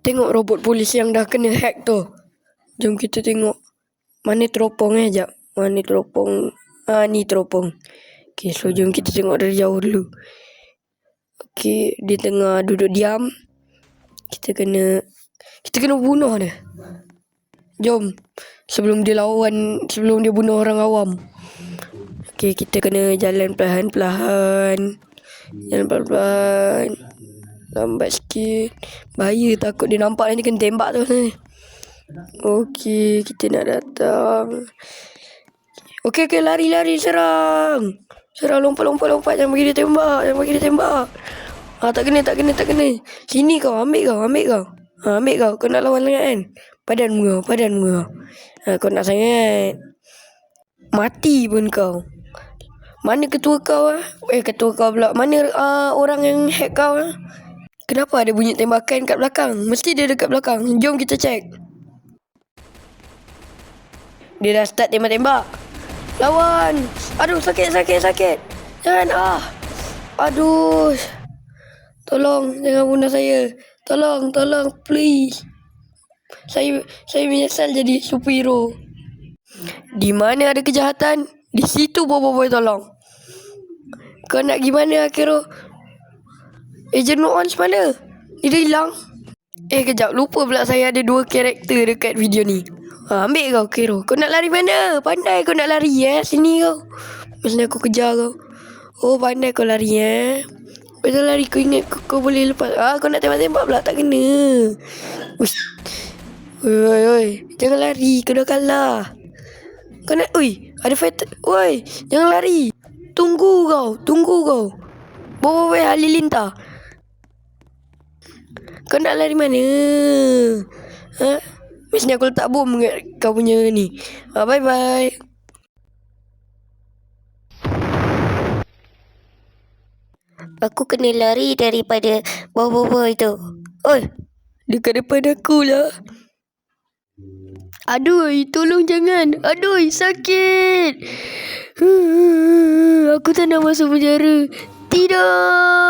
tengok robot polis yang dah kena hack tu. Jom kita tengok. Mana teropong eh, jap. Mana teropong? Ah, ni teropong. Okay, so jom kita tengok dari jauh dulu. Okay, dia tengah duduk diam. Kita kena... Kita kena bunuh dia. Jom. Sebelum dia lawan, sebelum dia bunuh orang awam. Okay, kita kena jalan perlahan-perlahan. Jalan perlahan-perlahan. Lambat sikit. Bahaya takut dia nampak nanti kena tembak tu. Okey, kita nak datang. Okey, okey, lari, lari, serang. Serang, lompat, lompat, lompat. Jangan bagi dia tembak. Jangan bagi dia tembak. Ah, tak kena, tak kena, tak kena. Sini kau, ambil kau, ambil kau. Ha, ambil kau. Kau nak lawan sangat kan? Padan muka, padan muka. Ha, kau nak sangat. Mati pun kau. Mana ketua kau ah? Eh, ketua kau pula. Mana uh, orang yang hack kau ah? Kenapa ada bunyi tembakan kat belakang? Mesti dia dekat belakang. Jom kita cek. Dia dah start tembak-tembak. Lawan. Aduh, sakit, sakit, sakit. Jangan ah. Aduh. Tolong, jangan bunuh saya. Tolong, tolong, please. Saya saya menyesal jadi superhero. Di mana ada kejahatan, di situ Bobo boleh tolong. Kau nak gimana Akiro? Agent Ons mana? Dia dah hilang. Eh kejap, lupa pula saya ada dua karakter dekat video ni. Ha, ambil kau Kiro. Kau nak lari mana? Pandai kau nak lari eh. Sini kau. Mesti aku kejar kau. Oh pandai kau lari eh. Betul lari kau ingat kau, kau boleh lepas. Ah kau nak tembak-tembak pula tak kena. Uish. Oi oi oi. Jangan lari, kau dah kalah. Kau nak oi, ada fighter. Oi, jangan lari. Tunggu kau, tunggu kau. Bawa wei halilintar. Kau nak lari mana? Ha? Mesti aku letak bom kat kau punya ni. Ha, bye bye. Aku kena lari daripada bawah-bawah itu. Oi, dekat depan aku lah. Aduh, tolong jangan. Aduh, sakit. Aku tak nak masuk penjara. Tidak.